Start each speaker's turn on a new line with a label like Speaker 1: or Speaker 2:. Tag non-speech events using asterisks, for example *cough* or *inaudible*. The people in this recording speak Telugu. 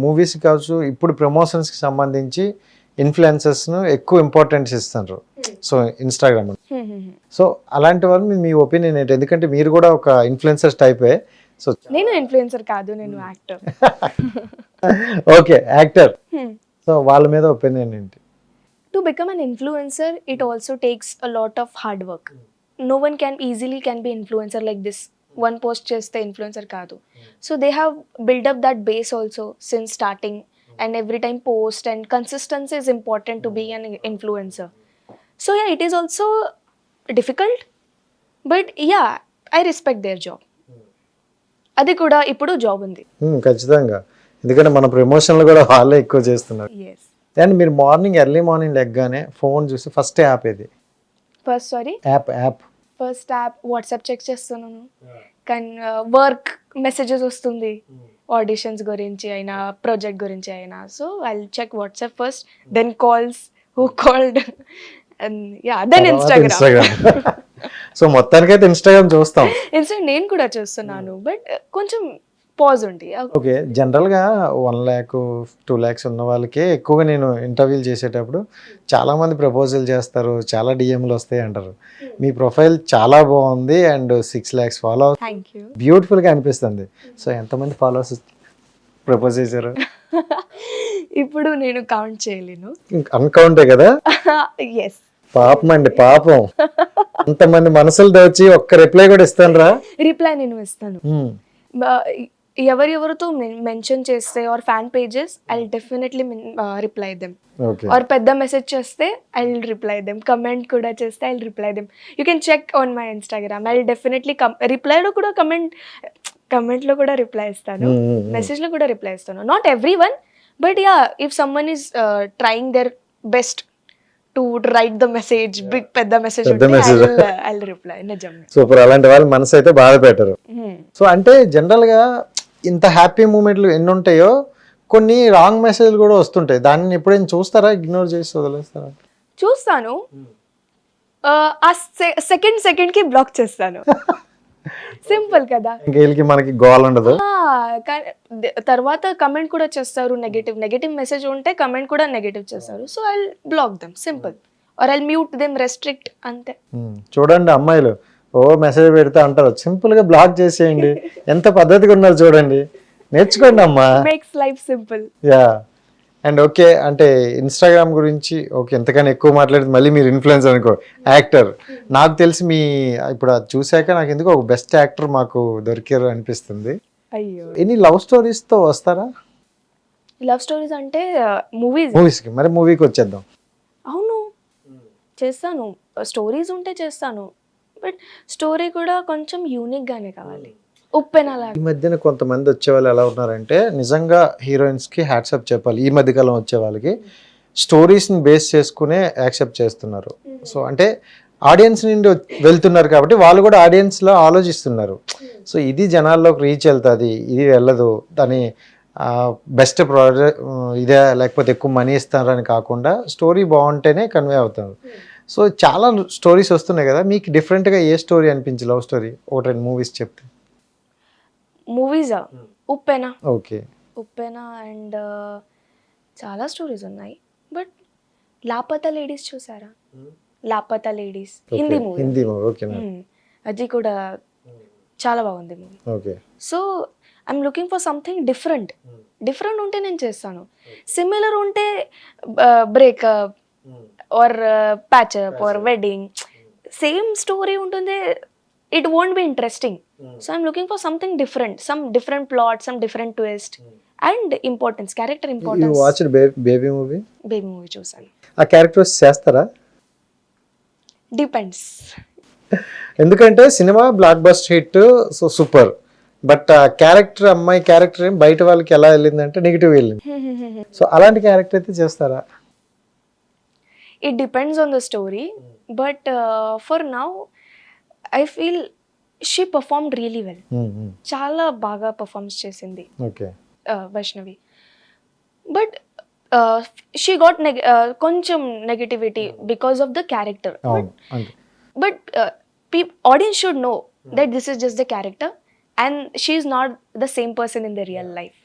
Speaker 1: మూవీస్ కావచ్చు ఇప్పుడు ప్రమోషన్స్కి సంబంధించి ఇన్ఫ్లుయెన్సెస్ను ఎక్కువ ఇంపార్టెన్స్ ఇస్తున్నారు. సో ఇన్స్టాగ్రామ్ సో అలాంటి వాళ్ళు మీ- ఒపీనియన్ ఏంటి? ఎందుకంటే మీరు కూడా ఒక ఇన్ఫ్లుయెన్సర్స్ టైపే సో
Speaker 2: నేను ఇన్ఫ్లుయెన్సర్ కాదు నేను యాక్టర్
Speaker 1: ఓకే యాక్టర్ సో వాళ్ళ మీద ఒపీనియన్ ఏంటి?
Speaker 2: To become an influencer it also takes a lot of hard work no one can easily can be influencer like this one post చేస్తే ఇన్ఫ్లుయెన్సర్ కాదు. So they have build up that base also since starting and every time post and consistency is important to be an influencer so ya it is also difficult but ya I respect their job అది కూడా ఇప్పుడు జాబ్ ఉంది.
Speaker 1: Hmm, ఖచ్చితంగా. ఎందుకంటే మన ప్రమోషన్లు కూడా వాళ్ళే ఎక్కువ చేస్తున్నారు. అండ్ మీరు మార్నింగ్ ఎర్లీ మార్నింగ్ లెగ్గానే ఫోన్ చూసి ఫస్ట్ యాప్ ఇది
Speaker 2: first sorry
Speaker 1: app app
Speaker 2: first app WhatsApp check చేస్తున్నాను. కానీ వర్క్ మెసేజెస్ వస్తుంది. ఆడిషన్స్ గురించి అయినా ప్రాజెక్ట్ గురించి అయినా. So I check WhatsApp first then calls who called ya then Instagram
Speaker 1: so మొత్తానికైతే ఇన్స్టాగ్రామ్ చూస్తాం.
Speaker 2: ఇన్స్టా నేను కూడా చూస్తున్నాను. బట్ కొంచెం పాజ్ ఉంది.
Speaker 1: ఓకే జనరల్గా వన్ ల్యాక్ టూ ల్యాక్స్ ఉన్న వాళ్ళకే ఎక్కువగా నేను ఇంటర్వ్యూలు చేసేటప్పుడు చాలా మంది ప్రపోజల్ చేస్తారు చాలా డిఎంలు వస్తాయి అంటారు. మీ ప్రొఫైల్ చాలా బాగుంది అండ్ సిక్స్ ల్యాక్స్ ఫాలో బ్యూటిఫుల్గా అనిపిస్తుంది. సో ఎంతమంది ఫాలోవర్స్ ప్రపోజ్ చేశారు? *laughs*
Speaker 2: ఇప్పుడు నేను కౌంట్ చేయలేను.
Speaker 1: అన్కౌంటే కదా? *laughs*
Speaker 2: ఎస్
Speaker 1: పాపం అండి పాపం. అంతమంది మనసులు దోచి ఒక్క రిప్లై కూడా ఇస్తాను రా
Speaker 2: రిప్లై నేను ఇస్తాను. ఎవరెవరితో మెన్షన్ చేస్తే or fan pages I definitely reply them or పెద్ద మెసేజ్ చేస్తే ఐ రిప్లై దెమ్ కమెంట్ కూడా చేస్తే I reply them you can check on my Instagram I definitely రిప్లైలో కూడా కమెంట్ కమెంట్లో కూడా రిప్లై ఇస్తాను. మెసేజ్లో కూడా రిప్లై ఇస్తాను. Not every one but ya if someone is trying their best to write the message big పెద్ద మెసేజ్ రిప్లై నిజం
Speaker 1: సూపర్ అలాంటి వాళ్ళు మనసు అయితే బాధ పెట్టరు.
Speaker 2: Hmm.
Speaker 1: సో అంటే జనరల్గా ఇంత హ్యాపీ మూమెంట్లు ఎన్ని ఉంటాయో కొన్ని రాంగ్ మెసేజ్లు కూడా వస్తుంటాయి. దాన్ని ఎప్పుడైనా చూస్తారా? ఇగ్నోర్ చేసి వదిలేస్తారా?
Speaker 2: చూస్తాను. ఆ సెకండ్ సెకండ్కి బ్లాక్ చేస్తాను. *laughs* సింపుల్ కదా.
Speaker 1: వీళ్ళకి మనకి గోల్ ఉండదు.
Speaker 2: తర్వాత కమెంట్ కూడా చేస్తారు నెగటివ్ నెగటివ్ మెసేజ్ ఉంటే కమెంట్ కూడా నెగటివ్ చేస్తారు. So I block them simple or I mute them restrict అంతే.
Speaker 1: చూడండి అమ్మాయిలు. ఓ మెసేజ్ పెడితే అంటారు. సింపుల్గా బ్లాక్ చేసేయండి. ఎంత పద్ధతిగా ఉన్నారు చూడండి. నేర్చుకోండి అమ్మా.
Speaker 2: Makes life simple
Speaker 1: ya and okay అంటే ఇన్స్టాగ్రామ్ గురించి ఓకే ఎంతకన్నా ఎక్కువ మాట్లాడితే మళ్ళీ మీరు ఇన్ఫ్లుయెన్స్ అనుకో యాక్టర్ నాకు తెలిసి మీ ఇప్పుడు అది చూశాక నాకు ఎందుకు ఒక బెస్ట్ యాక్టర్ మాకు దొరికారు అనిపిస్తుంది.
Speaker 2: అయ్యో.
Speaker 1: ఎన్ని లవ్ స్టోరీస్తో వస్తారా?
Speaker 2: లవ్ స్టోరీస్ అంటే మూవీస్
Speaker 1: మూవీస్కి మరి మూవీకి వచ్చేద్దాం.
Speaker 2: అవును. చేస్తాను. స్టోరీస్ ఉంటే చేస్తాను. బట్ స్టోరీ కూడా కొంచెం యూనిక్ గానే కావాలి. ఉప్పెన
Speaker 1: ఈ మధ్యన కొంతమంది వచ్చే వాళ్ళు ఎలా ఉన్నారంటే నిజంగా హీరోయిన్స్కి హ్యాట్సప్ చెప్పాలి. ఈ మధ్యకాలం వచ్చే వాళ్ళకి స్టోరీస్ని బేస్ చేసుకునే యాక్సెప్ట్ చేస్తున్నారు. సో అంటే ఆడియన్స్ నుండి వెళ్తున్నారు కాబట్టి వాళ్ళు కూడా ఆడియన్స్లో ఆలోచిస్తున్నారు. సో ఇది జనాల్లోకి రీచ్ వెళ్తుంది ఇది వెళ్ళదు దాని బెస్ట్ ప్రోడక్ట్ ఇదే లేకపోతే ఎక్కువ మనీ ఇస్తారని కాకుండా స్టోరీ బాగుంటేనే కన్వే అవుతారు సో చాలా స్టోరీస్ వస్తున్నాయి కదా మీకు డిఫరెంట్గా ఏ స్టోరీ అనిపించి లవ్ స్టోరీ ఒకటి రెండు మూవీస్ చెప్తే.
Speaker 2: Movies Uppena.
Speaker 1: Okay
Speaker 2: Uppena and చాలా స్టోరీస్ ఉన్నాయి. బట్ లాపతా లేడీస్ చూసారా? Laapataa Ladies Hindi movie
Speaker 1: Hindi movie okay
Speaker 2: అది కూడా చాలా బాగుంది movie
Speaker 1: okay
Speaker 2: so I'm looking for something different different ఉంటే నేను చేస్తాను. సిమిలర్ ఉంటే breakup or patchup or wedding same story ఉంటుంది. It won't be interesting so I'm looking for something different some different plot some different twist and importance character importance
Speaker 1: watch baby movie
Speaker 2: baby movie చూసాను
Speaker 1: ఆ క్యారెక్టర్స్ చేస్తారా?
Speaker 2: డిపెండ్స్
Speaker 1: ఎందుకంటే cinema blockbuster hit so super. But ఆ క్యారెక్టర్ అమ్మాయి క్యారెక్టర్ బయట వాళ్ళకి ఎలా వెళ్ళిందంటే నెగిటివ్ వెళ్ళింది. *laughs* సో అలాంటి క్యారెక్టర్ అయితే చేస్తారా?
Speaker 2: It depends on the story but for now I feel she performed really well చాలా బాగా పర్ఫార్మ్స్ చేసింది వైష్ణవి బట్ షీ గాట్ కొంచెం negativity because of the character but audience should know that this is just the character and she is not the same person in the real life